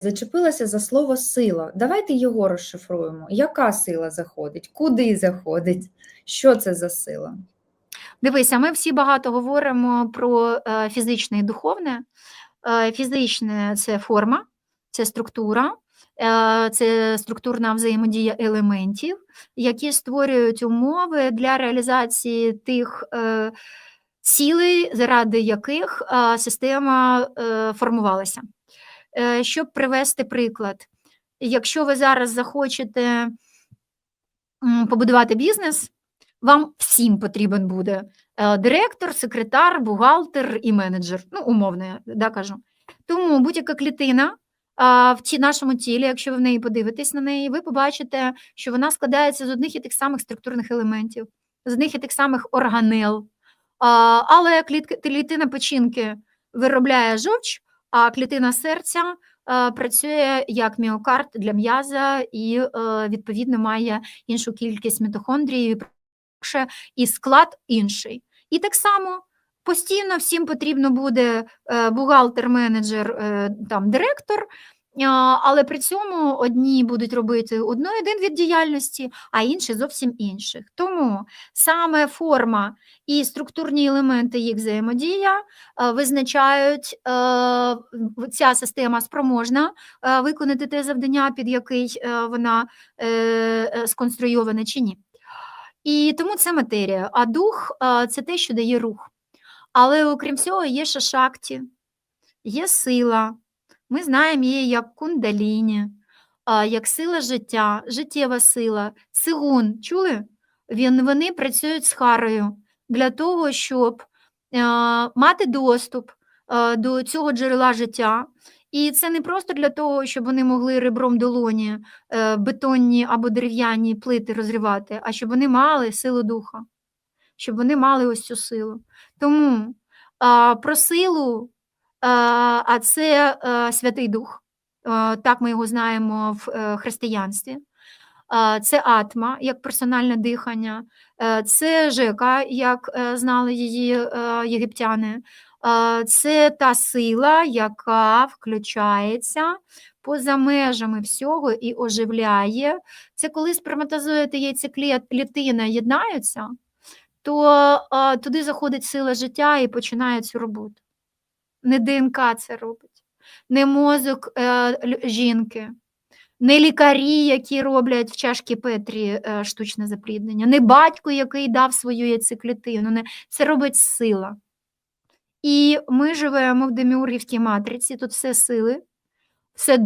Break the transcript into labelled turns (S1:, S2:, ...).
S1: зачепилася за слово сила. Давайте його розшифруємо. Яка сила заходить? Куди заходить? Що це за сила?
S2: Дивися, ми всі багато говоримо про е, фізичне і духовне. Е, Фізичне це форма, це структура, е, це структурна взаємодія елементів, які створюють умови для реалізації тих цілей, заради яких система формувалася. Е, Щоб привести приклад, якщо ви зараз захочете побудувати бізнес, вам всім потрібен буде е, директор, секретар, бухгалтер і менеджер. Ну, умовно, я да, кажу. Тому будь-яка клітина в нашому тілі, якщо ви в неї подивитесь на неї, ви побачите, що вона складається з одних і тих самих структурних елементів, з одних і тих самих органел. Але клітина печінки виробляє жовч, а клітина серця е, працює як міокард для м'яза і, е, відповідно, має іншу кількість мітохондрій, і склад інший. І так само постійно всім потрібно буде е, бухгалтер, менеджер, там, директор, але при цьому одні будуть робити одну один від діяльності, а інші зовсім інших. Тому саме форма і структурні елементи їх взаємодія е, визначають, е, ця система спроможна е, виконати те завдання, під який вона сконструйована чи ні. І тому це матерія. А дух це те, що дає рух. Але окрім цього, є ще шакті, є сила. Ми знаємо її як кундаліні, як сила життя, життєва сила, цигун. Чули? Він, вони працюють з харою для того, щоб а, мати доступ а, до цього джерела життя. І це не просто для того, щоб вони могли ребром долоні е, бетонні або дерев'яні плити розривати, а щоб вони мали силу духа, щоб вони мали ось цю силу. Тому про силу, а, це е, Святий Дух, так ми його знаємо в е, християнстві. Це атма як персональне дихання, е, це жека, як е, знали її е, єгиптяни. Це та сила, яка включається поза межами всього і оживляє. Це коли сперматозоїд і яйцеклітина єднаються, то туди заходить сила життя і починає цю роботу. Не ДНК це робить, не мозок е, жінки, не лікарі, які роблять в чашки Петрі е, штучне запліднення, не батько, який дав свою яйцеклітину. Не, це робить сила. І ми живемо в деміургівській матриці, тут все сили, все